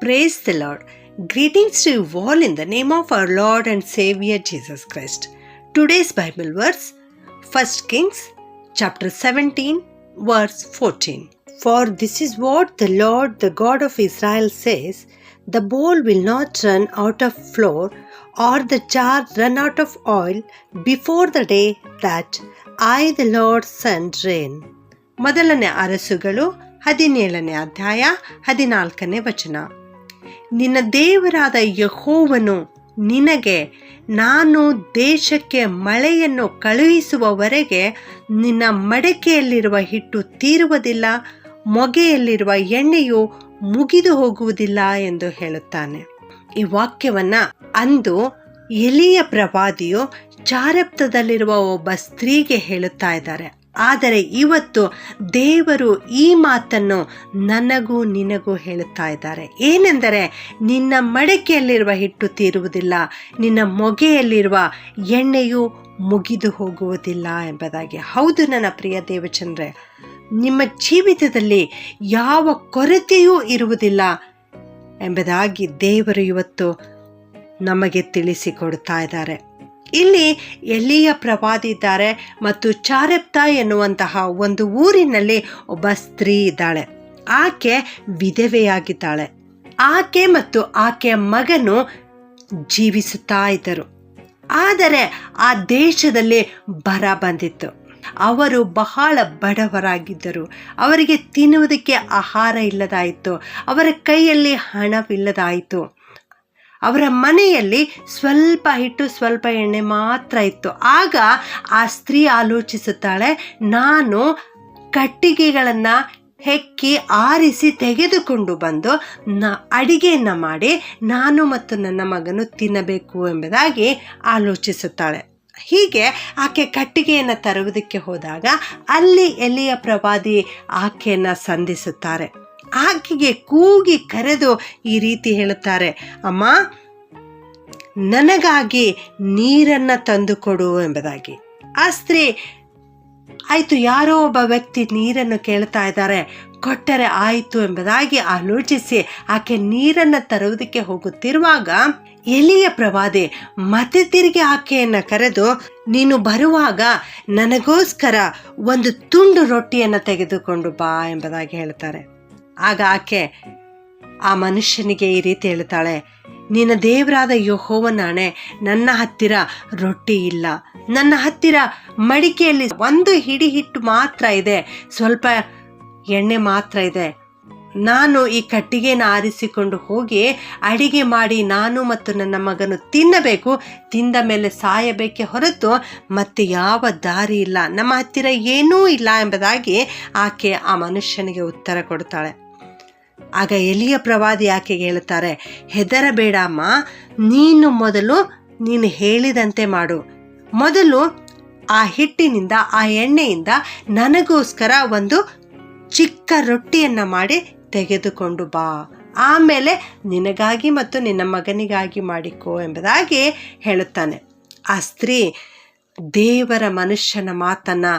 Praise the Lord. Greetings to you all in the name of our Lord and Savior Jesus Christ. Today's Bible verse 1 Kings chapter 17 verse 14. For this is what the Lord the God of Israel says the bowl will not run out of flour or the jar run out of oil before the day that I the Lord send rain. ಮೊದಲನೇ ಅರಸುಗಳು ಹದಿನೇಳನೇ ಅಧ್ಯಾಯ ಹದಿನಾಲ್ಕನೇ ವಚನ ನಿನ್ನ ದೇವರಾದ ಯಹೋವನು ನಿನಗೆ, ನಾನು ದೇಶಕ್ಕೆ ಮಳೆಯನ್ನು ಕಳುಹಿಸುವವರೆಗೆ ನಿನ್ನ ಮಡಕೆಯಲ್ಲಿರುವ ಹಿಟ್ಟು ತೀರುವುದಿಲ್ಲ, ಮೊಗೆಯಲ್ಲಿರುವ ಎಣ್ಣೆಯು ಮುಗಿದು ಹೋಗುವುದಿಲ್ಲ ಎಂದು ಹೇಳುತ್ತಾನೆ. ಈ ವಾಕ್ಯವನ್ನ ಅಂದು ಎಲಿಯ ಪ್ರವಾದಿಯು ಚಾರಪ್ತದಲ್ಲಿರುವ ಒಬ್ಬ ಸ್ತ್ರೀಗೆ ಹೇಳುತ್ತಾ ಇದ್ದಾರೆ. ಆದರೆ ಇವತ್ತು ದೇವರು ಈ ಮಾತನ್ನು ನನಗೂ ನಿನಗೂ ಹೇಳುತ್ತಾ ಇದ್ದಾರೆ. ಏನೆಂದರೆ ನಿನ್ನ ಮಡಕೆಯಲ್ಲಿರುವ ಹಿಟ್ಟು ತೀರುವುದಿಲ್ಲ, ನಿನ್ನ ಮೊಗೆಯಲ್ಲಿರುವ ಎಣ್ಣೆಯು ಮುಗಿದು ಹೋಗುವುದಿಲ್ಲ ಎಂಬುದಾಗಿ. ಹೌದು ನನ್ನ ಪ್ರಿಯ ದೇವಚಂದ್ರೆ, ನಿಮ್ಮ ಜೀವಿತದಲ್ಲಿ ಯಾವ ಕೊರತೆಯೂ ಇರುವುದಿಲ್ಲ ಎಂಬುದಾಗಿ ದೇವರು ಇವತ್ತು ನಮಗೆ ತಿಳಿಸಿಕೊಡ್ತಾ ಇದ್ದಾರೆ. ಇಲ್ಲಿ ಎಲ್ಲಿಯ ಪ್ರವಾದಿ ಇದ್ದಾರೆ ಮತ್ತು ಚಾರೆಪ್ತ ಎನ್ನುವಂತಹ ಒಂದು ಊರಿನಲ್ಲಿ ಒಬ್ಬ ಸ್ತ್ರೀ ಇದ್ದಾಳೆ. ಆಕೆ ವಿಧವೆಯಾಗಿದ್ದಾಳೆ. ಆಕೆ ಮತ್ತು ಆಕೆಯ ಮಗನು ಜೀವಿಸುತ್ತಾ ಇದ್ದರು. ಆದರೆ ಆ ದೇಶದಲ್ಲಿ ಬರ ಬಂದಿತ್ತು. ಅವರು ಬಹಳ ಬಡವರಾಗಿದ್ದರು. ಅವರಿಗೆ ತಿನ್ನುವುದಕ್ಕೆ ಆಹಾರ ಇಲ್ಲದಾಯಿತು. ಅವರ ಕೈಯಲ್ಲಿ ಹಣವಿಲ್ಲದಾಯಿತು. ಅವರ ಮನೆಯಲ್ಲಿ ಸ್ವಲ್ಪ ಹಿಟ್ಟು, ಸ್ವಲ್ಪ ಎಣ್ಣೆ ಮಾತ್ರ ಇತ್ತು. ಆಗ ಆ ಸ್ತ್ರೀ ಆಲೋಚಿಸುತ್ತಾಳೆ, ನಾನು ಕಟ್ಟಿಗೆಗಳನ್ನು ಹೆಕ್ಕಿ ಆರಿಸಿ ತೆಗೆದುಕೊಂಡು ಬಂದು ನ ಅಡಿಗೆಯನ್ನು ಮಾಡಿ ನಾನು ಮತ್ತು ನನ್ನ ಮಗನು ತಿನ್ನಬೇಕು ಎಂಬುದಾಗಿ ಆಲೋಚಿಸುತ್ತಾಳೆ. ಹೀಗೆ ಆಕೆ ಕಟ್ಟಿಗೆಯನ್ನು ತರುವುದಕ್ಕೆ ಹೋದಾಗ ಅಲ್ಲಿ ಎಲ್ಲಿಯ ಪ್ರವಾದಿ ಆಕೆಯನ್ನು ಸಂಧಿಸುತ್ತಾರೆ. ಆಕೆಗೆ ಕೂಗಿ ಕರೆದು ಈ ರೀತಿ ಹೇಳುತ್ತಾರೆ, ಅಮ್ಮ, ನನಗಾಗಿ ನೀರನ್ನು ತಂದುಕೊಡು ಎಂಬುದಾಗಿ. ಆ ಸ್ತ್ರೀ ಆಯಿತು, ಯಾರೋ ಒಬ್ಬ ವ್ಯಕ್ತಿ ನೀರನ್ನು ಕೇಳ್ತಾ ಇದ್ದಾರೆ, ಕೊಟ್ಟರೆ ಆಯಿತು ಎಂಬುದಾಗಿ ಆಲೋಚಿಸಿ ಆಕೆ ನೀರನ್ನು ತರುವುದಕ್ಕೆ ಹೋಗುತ್ತಿರುವಾಗ ಎಲಿಯ ಪ್ರವಾದಿ ಮತ್ತೆ ತಿರುಗಿ ಆಕೆಯನ್ನು ಕರೆದು, ನೀನು ಬರುವಾಗ ನನಗೋಸ್ಕರ ಒಂದು ತುಂಡು ರೊಟ್ಟಿಯನ್ನು ತೆಗೆದುಕೊಂಡು ಬಾ ಎಂಬುದಾಗಿ ಹೇಳ್ತಾರೆ ಆಗ ಆಕೆ ಆ ಮನುಷ್ಯನಿಗೆ ಈ ರೀತಿ ಹೇಳ್ತಾಳೆ ನಿನ್ನ ದೇವರಾದ ಯಹೋವನಾಣೆ, ನನ್ನ ಹತ್ತಿರ ರೊಟ್ಟಿ ಇಲ್ಲ. ನನ್ನ ಹತ್ತಿರ ಮಡಿಕೆಯಲ್ಲಿ ಒಂದು ಹಿಡಿ ಹಿಟ್ಟು ಮಾತ್ರ ಇದೆ, ಸ್ವಲ್ಪ ಎಣ್ಣೆ ಮಾತ್ರ ಇದೆ. ನಾನು ಈ ಕಟ್ಟಿಗೆನ ಆರಿಸಿಕೊಂಡು ಹೋಗಿ ಅಡಿಗೆ ಮಾಡಿ ನಾನು ಮತ್ತು ನನ್ನ ಮಗನು ತಿನ್ನಬೇಕು, ತಿಂದ ಮೇಲೆ ಸಾಯಬೇಕೆ ಹೊರತು ಮತ್ತೆ ಯಾವ ದಾರಿ ಇಲ್ಲ. ನಮ್ಮ ಹತ್ತಿರ ಏನೂ ಇಲ್ಲ ಎಂಬುದಾಗಿ ಆಕೆ ಆ ಮನುಷ್ಯನಿಗೆ ಉತ್ತರ ಕೊಡ್ತಾಳೆ. ಆಗ ಎಲಿಯ ಪ್ರವಾದಿ ಆಕೆಗೆ ಹೇಳುತ್ತಾರೆ ಹೆದರಬೇಡಮ್ಮ, ನೀನು ಮೊದಲು ನೀನು ಹೇಳಿದಂತೆ ಮಾಡು. ಮೊದಲು ಆ ಹಿಟ್ಟಿನಿಂದ, ಆ ಎಣ್ಣೆಯಿಂದ ನನಗೋಸ್ಕರ ಒಂದು ಚಿಕ್ಕ ರೊಟ್ಟಿಯನ್ನು ಮಾಡಿ ತೆಗೆದುಕೊಂಡು ಬಾ. ಆಮೇಲೆ ನಿನಗಾಗಿ ಮತ್ತು ನಿನ್ನ ಮಗನಿಗಾಗಿ ಮಾಡಿಕೋ ಎಂಬುದಾಗಿ ಹೇಳುತ್ತಾನೆ. ಆ ಸ್ತ್ರೀ ದೇವರ ಮನುಷ್ಯನ ಮಾತನ್ನು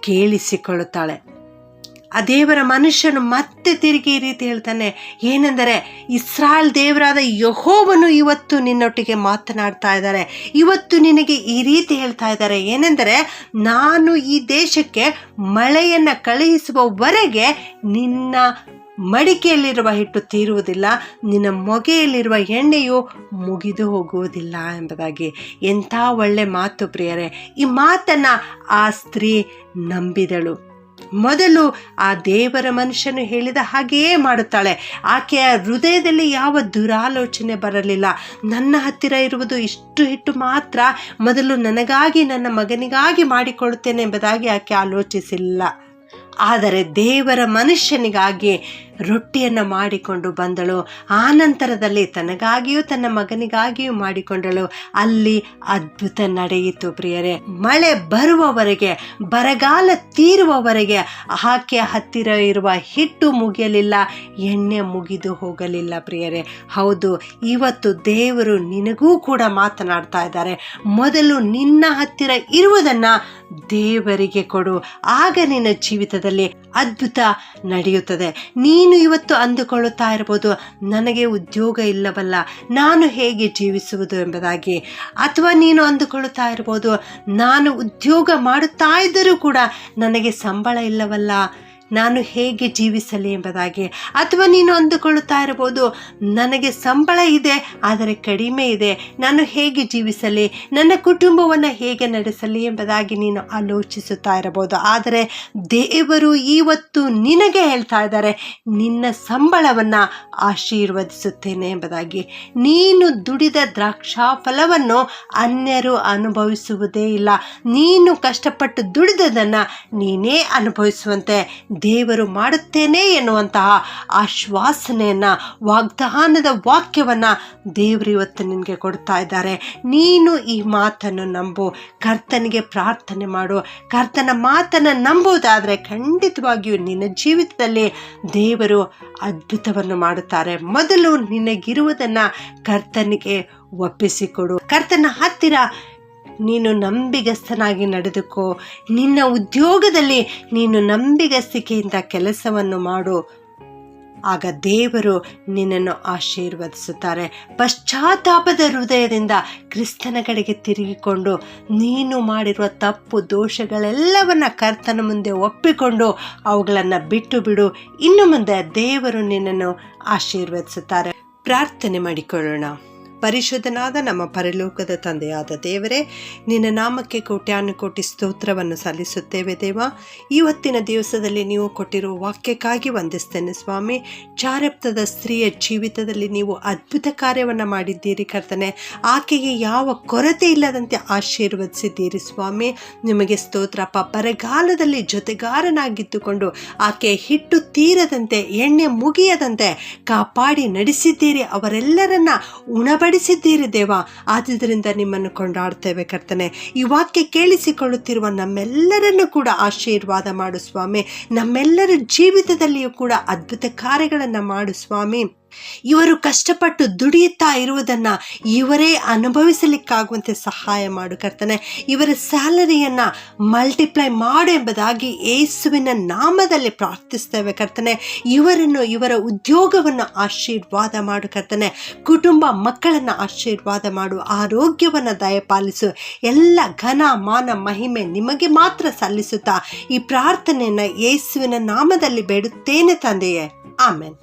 ಕೇಳಿಸಿಕೊಳ್ಳುತ್ತಾಳೆ. ಆ ದೇವರ ಮನುಷ್ಯನು ಮತ್ತೆ ತಿರುಗಿ ಈ ರೀತಿ ಹೇಳ್ತಾನೆ, ಏನೆಂದರೆ ಇಸ್ರಾಯಲ್ ದೇವರಾದ ಯಹೋವನು ಇವತ್ತು ನಿನ್ನೊಟ್ಟಿಗೆ ಮಾತನಾಡ್ತಾ ಇದ್ದಾರೆ. ಇವತ್ತು ನಿನಗೆ ಈ ರೀತಿ ಹೇಳ್ತಾ ಇದ್ದಾರೆ, ಏನೆಂದರೆ ನಾನು ಈ ದೇಶಕ್ಕೆ ಮಳೆಯನ್ನು ಕಳುಹಿಸುವವರೆಗೆ ನಿನ್ನ ಮಡಿಕೆಯಲ್ಲಿರುವ ಹಿಟ್ಟು ತೀರುವುದಿಲ್ಲ, ನಿನ್ನ ಮೊಗೆಯಲ್ಲಿರುವ ಎಣ್ಣೆಯು ಮುಗಿದು ಹೋಗುವುದಿಲ್ಲ ಎಂಬುದಾಗಿ. ಎಂಥ ಒಳ್ಳೆ ಮಾತು ಪ್ರಿಯರೇ, ಈ ಮಾತನ್ನು ಆ ಸ್ತ್ರೀ ನಂಬಿದಳು. ಮೊದಲು ಆ ದೇವರ ಮನುಷ್ಯನು ಹೇಳಿದ ಹಾಗೆಯೇ ಮಾಡುತ್ತಾಳೆ. ಆಕೆಯ ಹೃದಯದಲ್ಲಿ ಯಾವ ದುರಾಲೋಚನೆ ಬರಲಿಲ್ಲ. ನನ್ನ ಹತ್ತಿರ ಇರುವುದು ಇಷ್ಟು ಹಿಟ್ಟು ಮಾತ್ರ. ಮೊದಲು ನನಗಾಗಿ ನನ್ನ ಮಗನಿಗಾಗಿ ಮಾಡಿಕೊಳ್ಳುತ್ತೇನೆ ಎಂಬುದಾಗಿ ಆಕೆ ಆಲೋಚಿಸಿಲ್ಲ. ಆದರೆ ದೇವರ ಮನುಷ್ಯನಿಗಾಗಿ ರೊಟ್ಟಿಯನ್ನು ಮಾಡಿಕೊಂಡು ಬಂದಳು. ಆ ನಂತರದಲ್ಲಿ ತನಗಾಗಿಯೂ ತನ್ನ ಮಗನಿಗಾಗಿಯೂ ಮಾಡಿಕೊಂಡಳು. ಅಲ್ಲಿ ಅದ್ಭುತ ನಡೆಯಿತು ಪ್ರಿಯರೇ. ಮಳೆ ಬರುವವರೆಗೆ, ಬರಗಾಲ ತೀರುವವರೆಗೆ ಆಕೆ ಹತ್ತಿರ ಇರುವ ಹಿಟ್ಟು ಮುಗಿಯಲಿಲ್ಲ, ಎಣ್ಣೆ ಮುಗಿದು ಹೋಗಲಿಲ್ಲ ಪ್ರಿಯರೇ. ಹೌದು, ಇವತ್ತು ದೇವರು ನಿನಗೂ ಕೂಡ ಮಾತನಾಡ್ತಾ ಇದ್ದಾರೆ. ಮೊದಲು ನಿನ್ನ ಹತ್ತಿರ ಇರುವುದನ್ನು ದೇವರಿಗೆ ಕೊಡು. ಆಗ ನಿನ್ನ ಜೀವಿತದಲ್ಲಿ ಅದ್ಭುತ ನಡೆಯುತ್ತದೆ. ನೀನು ಇವತ್ತು ಅಂದುಕೊಳ್ಳುತ್ತಾ ಇರ್ಬೋದು, ನನಗೆ ಉದ್ಯೋಗ ಇಲ್ಲವಲ್ಲ, ನಾನು ಹೇಗೆ ಜೀವಿಸುವುದು ಎಂಬುದಾಗಿ. ಅಥವಾ ನೀನು ಅಂದುಕೊಳ್ಳುತ್ತಾ ಇರ್ಬೋದು, ನಾನು ಉದ್ಯೋಗ ಮಾಡುತ್ತಾ ಇದ್ದರೂ ಕೂಡ ನನಗೆ ಸಂಬಳ ಇಲ್ಲವಲ್ಲ. ನಾನು ಹೇಗೆ ಜೀವಿಸಲಿ ಎಂಬುದಾಗಿ. ಅಥವಾ ನೀನು ಅಂದುಕೊಳ್ಳುತ್ತಾ ಇರಬಹುದು, ನನಗೆ ಸಂಬಳ ಇದೆ, ಆದರೆ ಕಡಿಮೆ ಇದೆ. ನಾನು ಹೇಗೆ ಜೀವಿಸಲಿ, ನನ್ನ ಕುಟುಂಬವನ್ನು ಹೇಗೆ ನಡೆಸಲಿ ಎಂಬುದಾಗಿ ನೀನು ಆಲೋಚಿಸುತ್ತಾ ಇರಬಹುದು. ಆದರೆ ದೇವರು ಇವತ್ತು ನಿನಗೆ ಹೇಳ್ತಾ ಇದ್ದಾರೆ, ನಿನ್ನ ಸಂಬಳವನ್ನು ಆಶೀರ್ವದಿಸುತ್ತೇನೆ ಎಂಬುದಾಗಿ. ನೀನು ದುಡಿದ ದ್ರಾಕ್ಷಾ ಫಲವನ್ನು ಅನ್ಯರು ಅನುಭವಿಸುವುದೇ ಇಲ್ಲ. ನೀನು ಕಷ್ಟಪಟ್ಟು ದುಡಿದದನ್ನು ನೀನೇ ಅನುಭವಿಸುವಂತೆ ದೇವರು ಮಾಡುತ್ತೇನೆ ಎನ್ನುವಂತಹ ಆಶ್ವಾಸನೆಯನ್ನು, ವಾಗ್ದಾನದ ವಾಕ್ಯವನ್ನು ದೇವರು ಇವತ್ತು ನಿನಗೆ ಕೊಡ್ತಾ ಇದ್ದಾರೆ. ನೀನು ಈ ಮಾತನ್ನು ನಂಬು, ಕರ್ತನಿಗೆ ಪ್ರಾರ್ಥನೆ ಮಾಡು. ಕರ್ತನ ಮಾತನ್ನು ನಂಬುವುದಾದರೆ ಖಂಡಿತವಾಗಿಯೂ ನಿನ್ನ ಜೀವಿತದಲ್ಲಿ ದೇವರು ಅದ್ಭುತವನ್ನು ಮಾಡುತ್ತಾರೆ. ಮೊದಲು ನಿನಗಿರುವುದನ್ನು ಕರ್ತನಿಗೆ ಒಪ್ಪಿಸಿಕೊಡು. ಕರ್ತನ ಹತ್ತಿರ ನೀನು ನಂಬಿಗಸ್ತನಾಗಿ ನಡೆದುಕೋ. ನಿನ್ನ ಉದ್ಯೋಗದಲ್ಲಿ ನೀನು ನಂಬಿಗಸ್ತಿಕೆಯಿಂದ ಕೆಲಸವನ್ನು ಮಾಡು. ಆಗ ದೇವರು ನಿನ್ನನ್ನು ಆಶೀರ್ವದಿಸುತ್ತಾರೆ. ಪಶ್ಚಾತ್ತಾಪದ ಹೃದಯದಿಂದ ಕ್ರಿಸ್ತನ ಕಡೆಗೆ ತಿರುಗಿಕೊಂಡು ನೀನು ಮಾಡಿರುವ ತಪ್ಪು ದೋಷಗಳೆಲ್ಲವನ್ನ ಕರ್ತನ ಮುಂದೆ ಒಪ್ಪಿಕೊಂಡು ಅವುಗಳನ್ನು ಬಿಟ್ಟು ಬಿಡು ಇನ್ನು ಮುಂದೆ ದೇವರು ನಿನ್ನನ್ನು ಆಶೀರ್ವದಿಸುತ್ತಾರೆ. ಪ್ರಾರ್ಥನೆ ಮಾಡಿಕೊಳ್ಳೋಣ. ಪರಿಶುದ್ಧನಾದ ನಮ್ಮ ಪರಲೋಕದ ತಂದೆಯಾದ ದೇವರೇ, ನಿನ್ನ ನಾಮಕ್ಕೆ ಕೋಟ್ಯಾನುಕೋಟಿ ಸ್ತೋತ್ರವನ್ನು ಸಲ್ಲಿಸುತ್ತೇವೆ ದೇವ. ಇವತ್ತಿನ ದಿವಸದಲ್ಲಿ ನೀವು ಕೊಟ್ಟಿರುವ ವಾಕ್ಯಕ್ಕಾಗಿ ವಂದಿಸ್ತೇನೆ ಸ್ವಾಮಿ. ಚಾರಪ್ತದ ಸ್ತ್ರೀಯ ಜೀವಿತದಲ್ಲಿ ನೀವು ಅದ್ಭುತ ಕಾರ್ಯವನ್ನು ಮಾಡಿದ್ದೀರಿ ಕರ್ತನೆ. ಆಕೆಗೆ ಯಾವ ಕೊರತೆ ಇಲ್ಲದಂತೆ ಆಶೀರ್ವದಿಸಿದ್ದೀರಿ ಸ್ವಾಮಿ. ನಿಮಗೆ ಸ್ತೋತ್ರಪ್ಪ ಬರಗಾಲದಲ್ಲಿ ಜೊತೆಗಾರನಾಗಿದ್ದುಕೊಂಡು ಆಕೆ ಹಿಟ್ಟು ತೀರದಂತೆ, ಎಣ್ಣೆ ಮುಗಿಯದಂತೆ ಕಾಪಾಡಿ ನಡೆಸಿದ್ದೀರಿ. ಅವರೆಲ್ಲರನ್ನ ಉಣಬಡಿ ನಡೆಸಿದ್ದೀರಿ ದೇವ. ಆದುದರಿಂದ ನಿಮ್ಮನ್ನು ಕೊಂಡಾಡ್ತೇವೆ ಕರ್ತನೆ. ಈ ವಾಕ್ಯ ಕೇಳಿಸಿಕೊಳ್ಳುತ್ತಿರುವ ನಮ್ಮೆಲ್ಲರನ್ನು ಕೂಡ ಆಶೀರ್ವಾದ ಮಾಡು ಸ್ವಾಮಿ. ನಮ್ಮೆಲ್ಲರ ಜೀವಿತದಲ್ಲಿಯೂ ಕೂಡ ಅದ್ಭುತ ಕಾರ್ಯಗಳನ್ನು ಮಾಡು ಸ್ವಾಮಿ. ಇವರು ಕಷ್ಟಪಟ್ಟು ದುಡಿಯುತ್ತಾ ಇರುವುದನ್ನು ಇವರೇ ಅನುಭವಿಸಲಿಕ್ಕಾಗುವಂತೆ ಸಹಾಯ ಮಾಡು ಕರ್ತನೆ. ಇವರ ಸ್ಯಾಲರಿಯನ್ನು ಮಲ್ಟಿಪ್ಲೈ ಮಾಡು ಎಂಬುದಾಗಿ ಏಸುವಿನ ನಾಮದಲ್ಲಿ ಪ್ರಾರ್ಥಿಸ್ತೇವೆ ಕರ್ತನೆ. ಇವರನ್ನು ಇವರ ಉದ್ಯೋಗವನ್ನು ಆಶೀರ್ವಾದ ಮಾಡು ಕರ್ತನೆ. ಕುಟುಂಬ ಮಕ್ಕಳನ್ನು ಆಶೀರ್ವಾದ ಮಾಡು, ಆರೋಗ್ಯವನ್ನು ದಯಪಾಲಿಸು. ಎಲ್ಲ ಘನ, ಮಾನ, ಮಹಿಮೆ ನಿಮಗೆ ಮಾತ್ರ ಸಲ್ಲಿಸುತ್ತಾ ಈ ಪ್ರಾರ್ಥನೆಯನ್ನು ಯೇಸುವಿನ ನಾಮದಲ್ಲಿ ಬೇಡುತ್ತೇನೆ ತಂದೆಯೇ. ಆಮೇನ್.